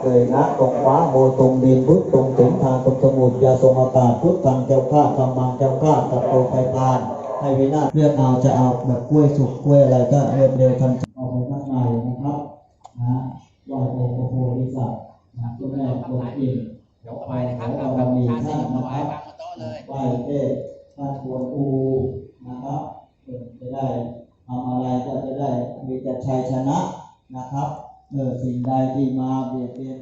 เคยนะตรงฟ้าโมตรงดินพุทธตรงถึงทางตรงสมุทรยาทรงอากาศพุทธทางเจ้าข้าธรรมังเจ้าข้าตัดโตไปพาน ให้วินาศเลือกเอาจะเอาแบบกล้วยสุกกล้วยอะไรก็เร็วเร็วทันเอาไปข้างในนะครับนะไหว่าองค์พระโพธิสัตนะเจ้าแม่กวนอิมเดี๋ยวไปนะครับเรากับชาติที่ถวายบางโต๊ะเลย ไหว้เทพท่านกวนอูนะครับเออจะได้ทำอะไรก็จะได้มีแต่ชัยชนะนะครับ เออสิ่งใดที่มาเบียดเบียน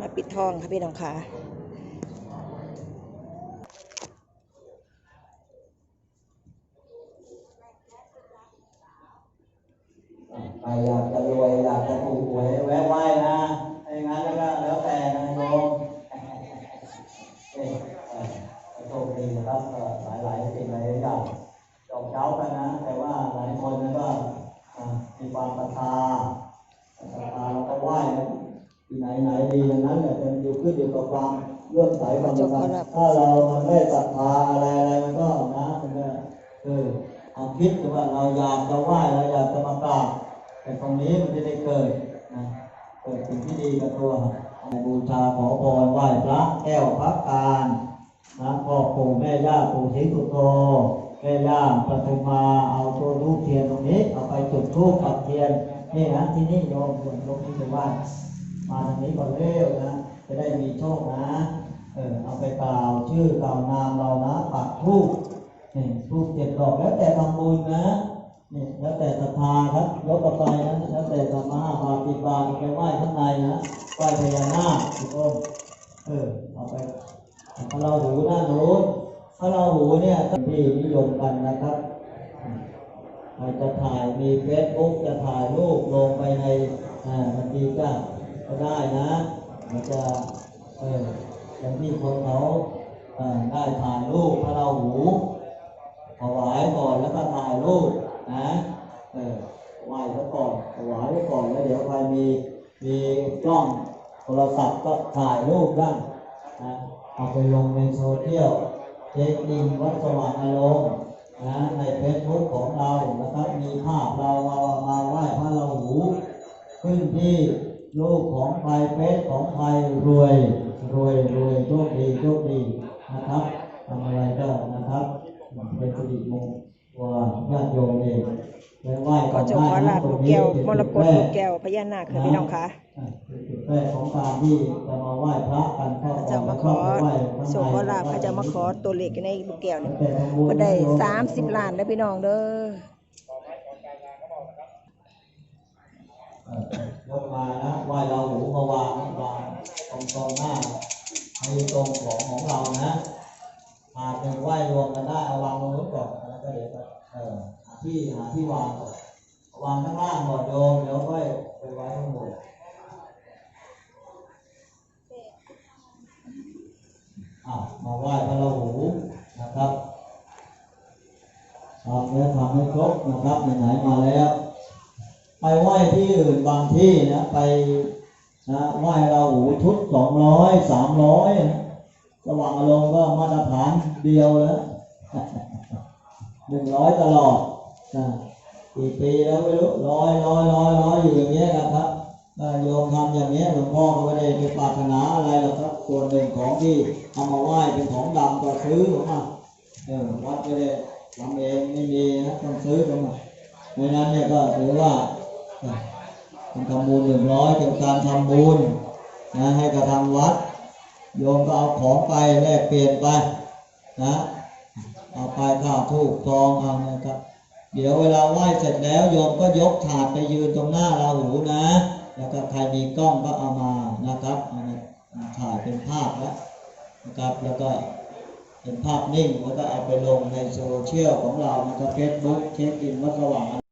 มาปิดทองค่ะพี่น้องค่ะ ใครอยากจะรวยอยากจะถูกหวยแวะไหว้นะถ้าอย่างนั้นก็แล้วแต่นะโยมเอ้ยเอ่อโชคดีนะครับเอ่อหลายๆสิ่งหลายๆอย่างจบเช้ากันนะ แต่ว่าหลายคนนะก็อ่ามีความศรัทธาศรัทธาเราก็ไหว้นะที่ไหน ดังนั้นแต่เป็นอยู่ขึ้นอยู่กับความเลื่อมใสความศรัทธาถ้าเรามันไม่ศรัทธาอะไรอะไรมันก็นะมันก็คือความคิดว่าเราอยากจะไหว้เราอยากจะมากราบแต่ตรงนี้มันจะได้เกิดนะเกิดสิ่งที่ดีกับตัวบูชาขอพรไหว้พระแก้วพระการนะพ่อปู่แม่ย่าปู่ศรีสุโธแม่ย่าปฐุมมาเอาตัวรูปเทียนตรงนี้เอาไปจุดธูปปักเทียนนี่นะที่นี่โยมส่วนลงที่ไปไหว้ มาทางนี้ก่อนเร็วนะ จะได้มีโชคนะเออเอาไปกล่าวชื่อกล่าวนามเรานะปักธูปนี่ธูปเจ็ดดอกแล้วแต่ทำบุญนะนี่แล้วแต่ศรัทธาครับยกไปนะแล้วแต่ธรรมะบาปิบาไปไหว้ข้างในนะไหว้พญานาคทุกคนเออเอาไปพระเราหูหน้าโน้นพระเราหูเนี่ยที่นิยมกันนะครับใครจะถ่ายมีเฟซบุ๊กจะถ่ายรูปลงไปในอ่าบัญชีก็ ก็ได้นะมันจะเอออย่างที่คนเขาอ่าได้ถ่ายรูปพระราหูถวายก่อนแล้วก็ถ่ายรูปนะเออไหว้ซะก่อนถวายไว้ก่อนแล้วเดี๋ยวใครมีมีกล้องโทรศัพท์ก็ถ่ายรูปได้นะเอาไปลงในโซเชียลเช็คอินวัดสว่างอารมณ์นะในเฟซบุ๊กของเรานะครับมีภาพเราเอามาไหว้พระราหูขึ้นที่ รูปของใครเฟซของใครรวย รวยรวยโชคดีโชคดีนะครับทำอะไรก็นะครับเป็นสิริมงคลญาติโยมเองไปไหว้ก็จะขอลาบลูกแก้วมรกตลูกแก้วพญานาคค่ะพี่น้องค่ะอ่าเป็นจุดแรกของการที่จะมาไหว้พระกันเข้าเขาจะมาขอไหว้ข้างในโชคขอลาบเขาจะมาขอตัวเลขในลูกแก้วนี่แต่ทำบุญก็ได้สามสิบล้านได้อพี่น้องเด้อ เอ่อ ยกมานะไหวเราหูมาวางวางตรงตรงหน้าให้ตรงของของเรานะอาจจะไหวรวมกันได้เอาวางตรงนู้นก่อนแล้วก็เดี๋ยวเออหาที่หาที่วางก่อนวางข้างล่างก่อนโยมเดี๋ยวค่อยไปไว้ข้างบนมาไหว้พระราหูนะครับทำแล้วทำให้ครบนะครับไหนๆมาแล้ว ไปไหว้ที่อื่นบางที่นะไปนะไหว้ราหูชุดสองร้อยสามร้อยสว่างอารมณ์ก็มาตรฐานเดียวแล้วหนึ่งร้อยตลอดนะกี่ปีแล้วไม่รู้ร้อยร้อยร้อยร้อยอยู่อย่างเงี้ยนะครับโยมทำอย่างเงี้ยหลวงพ่อก็ไม่ได้ไปปรารถนาอะไรหรอกครับส่วนหนึ่งของที่เอามาไหว้เป็นของดำก็ซื้อออกมาเออวัดไม่ได้ทำเองไม่มีนะต้องซื้อกันมาเพราะฉะนั้นเนี่ยก็ถือว่า ทำบุญหนึ่งร้อยเป็นการทำบุญนะให้กับทางวัด โยมก็เอาของไปแลกเปลี่ยนไปนะเอาไปข้าวทูกทองเอานะครับ เดี๋ยวเวลาไหว้เสร็จแล้วโยมก็ยกถาดไปยืนตรงหน้าราหูนะ แล้วก็ใครมีกล้องก็เอามานะครับเอามาถ่ายเป็นภาพแล้วนะครับแล้วก็เป็นภาพนิ่งแล้วก็เอาไปลงในโซเชียลของเรานะครับเฟซบุ๊กเช็คอินวัดสว่าง